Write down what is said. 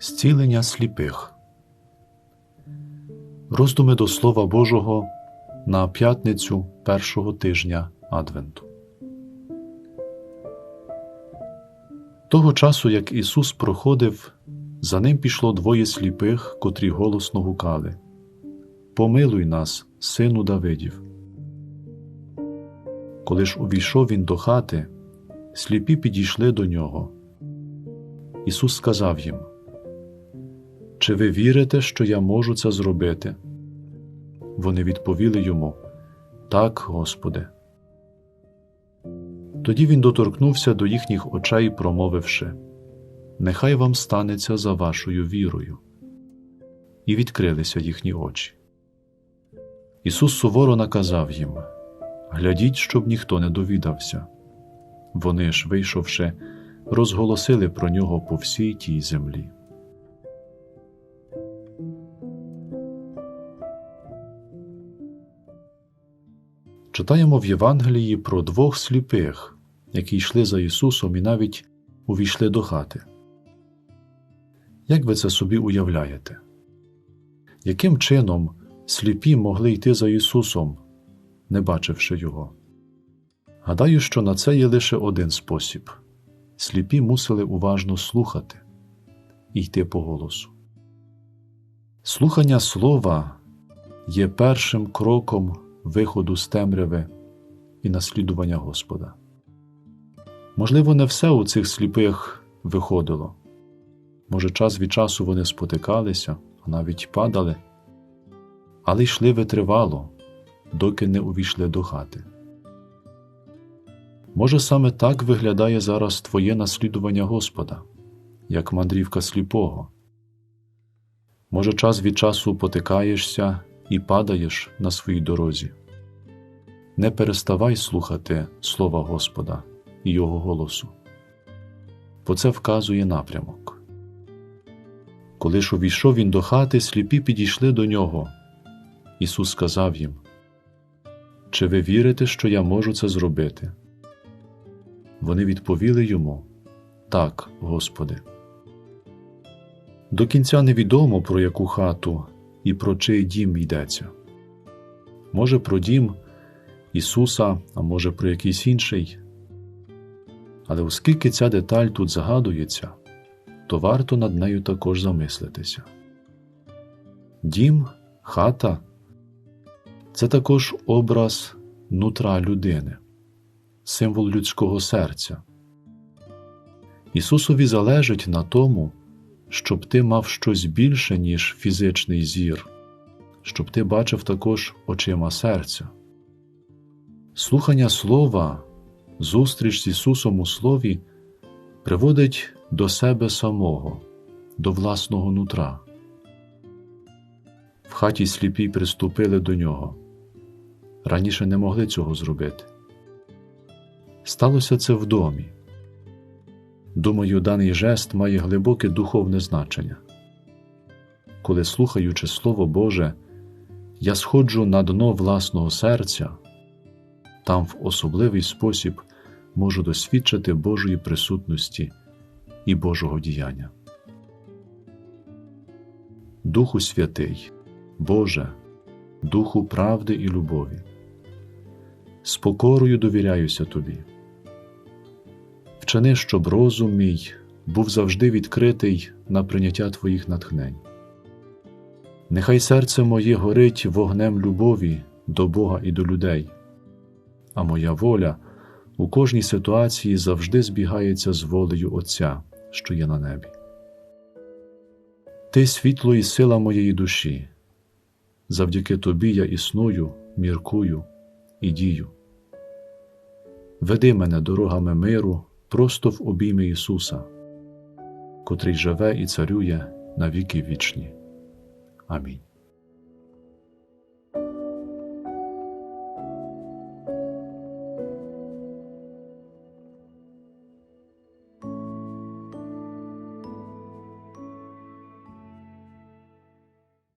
Зцілення сліпих. Роздуми до Слова Божого на п'ятницю першого тижня Адвенту. Того часу, як Ісус проходив, за ним пішло двоє сліпих, котрі голосно гукали Помилуй нас, сину Давидів. Коли ж увійшов він до хати, сліпі підійшли до нього. Ісус сказав їм Чи ви вірите, що я можу це зробити? Вони відповіли йому Так, Господи. Тоді він доторкнувся до їхніх очей, промовивши Нехай вам станеться за вашою вірою. І відкрилися їхні очі. Ісус суворо наказав їм Глядіть, щоб ніхто не довідався. Вони ж, вийшовши, розголосили про нього по всій тій землі. Читаємо в Євангелії про двох сліпих, які йшли за Ісусом і навіть увійшли до хати. Як ви це собі уявляєте? Яким чином сліпі могли йти за Ісусом, не бачивши Його? Гадаю, що на це є лише один спосіб сліпі мусили уважно слухати і йти по голосу. Слухання слова є першим кроком виходу з темряви і наслідування Господа. Можливо, не все у цих сліпих виходило. Може, час від часу вони спотикалися, а навіть падали, але йшли витривало, доки не увійшли до хати. Може, саме так виглядає зараз твоє наслідування Господа, як мандрівка сліпого. Може, час від часу потикаєшся і падаєш на своїй дорозі. Не переставай слухати Слова Господа і Його голосу, бо це вказує напрямок. Коли ж увійшов він до хати, сліпі підійшли до нього. Ісус сказав їм: Чи ви вірите, що я можу це зробити? Вони відповіли йому Так, Господи. До кінця невідомо, про яку хату і про чий дім йдеться. Може, про дім Ісуса, а може, про якийсь інший. Але оскільки ця деталь тут згадується, то варто над нею також замислитися. Дім, хата це також образ нутра людини символ людського серця. Ісусові залежить на тому, щоб ти мав щось більше, ніж фізичний зір, щоб ти бачив також очима серця. Слухання Слова, зустріч з Ісусом у Слові приводить до себе самого, до власного нутра. В хаті сліпі приступили до нього. Раніше не могли цього зробити. Сталося це в домі. Думаю, даний жест має глибоке духовне значення. Коли, слухаючи Слово Боже, я сходжу на дно власного серця, там в особливий спосіб можу досвідчити Божої присутності і Божого діяння. Духу Святий, Боже, Духу правди і любові, з покорою довіряюся Тобі. Вчини, щоб розум мій був завжди відкритий на прийняття Твоїх натхнень. Нехай серце моє горить вогнем любові до Бога і до людей, а моя воля у кожній ситуації завжди збігається з волею Отця, що є на небі. Ти світло і сила моєї душі, завдяки тобі я існую, міркую і дію. Веди мене дорогами миру просто в обійми Ісуса, котрий живе і царює на віки вічні. Амінь.